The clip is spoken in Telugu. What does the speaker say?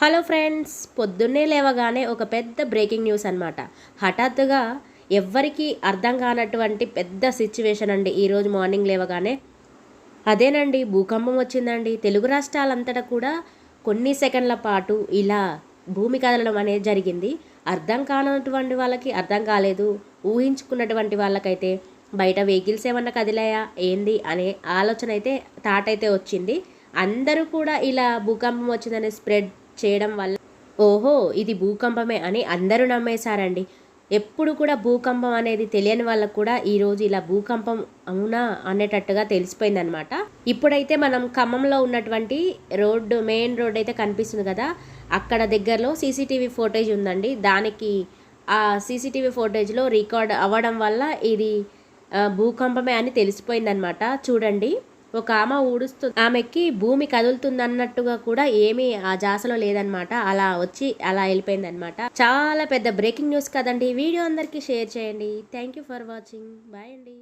హలో ఫ్రెండ్స్ పొద్దున్నే లేవగానే ఒక పెద్ద బ్రేకింగ్ న్యూస్ అన్నమాట. హఠాత్తుగా ఎవ్వరికీ అర్థం కానటువంటి పెద్ద సిచ్యువేషన్ అండి ఈరోజు మార్నింగ్ లేవగానే. అదేనండి భూకంపం వచ్చిందండి. తెలుగు రాష్ట్రాలంతటా కూడా కొన్ని సెకండ్ల పాటు ఇలా భూమి కదలడం అనేది జరిగింది. అర్థం కానటువంటి వాళ్ళకి అర్థం కాలేదు. ఊహించుకున్నటువంటి వాళ్ళకైతే బయట వెహికల్స్ ఏమన్నా కదిలాయా ఏంది అనే ఆలోచన అయితే థాట్ అయితే వచ్చింది. అందరూ కూడా ఇలా భూకంపం వచ్చిందని స్ప్రెడ్ చేయడం వల్ల ఓహో ఇది భూకంపమే అని అందరూ నమ్మేశారండి. ఎప్పుడు కూడా భూకంపం అనేది తెలియని వాళ్ళకు కూడా ఈరోజు ఇలా భూకంపం అవునా అనేటట్టుగా తెలిసిపోయిందనమాట ఇప్పుడైతే మనం ఖమ్మంలో ఉన్నటువంటి రోడ్డు మెయిన్ రోడ్ అయితే కనిపిస్తుంది కదా అక్కడ దగ్గరలో సీసీటీవీ ఫోటేజ్ ఉందండి. దానికి ఆ సీసీటీవీ ఫోటేజ్లో రికార్డ్ అవ్వడం వల్ల ఇది భూకంపమే అని తెలిసిపోయిందనమాట చూడండి. ఒక ఆమె ఊడుస్తుంది. ఆమెకి భూమి కదులుతుంది అన్నట్టుగా కూడా ఏమీ ఆ జాసలో లేదనమాట అలా వచ్చి అలా వెళ్ళిపోయింది అనమాట చాలా పెద్ద బ్రేకింగ్ న్యూస్ కదండి. వీడియో అందరికీ షేర్ చేయండి. Thank you for watching bye అండి.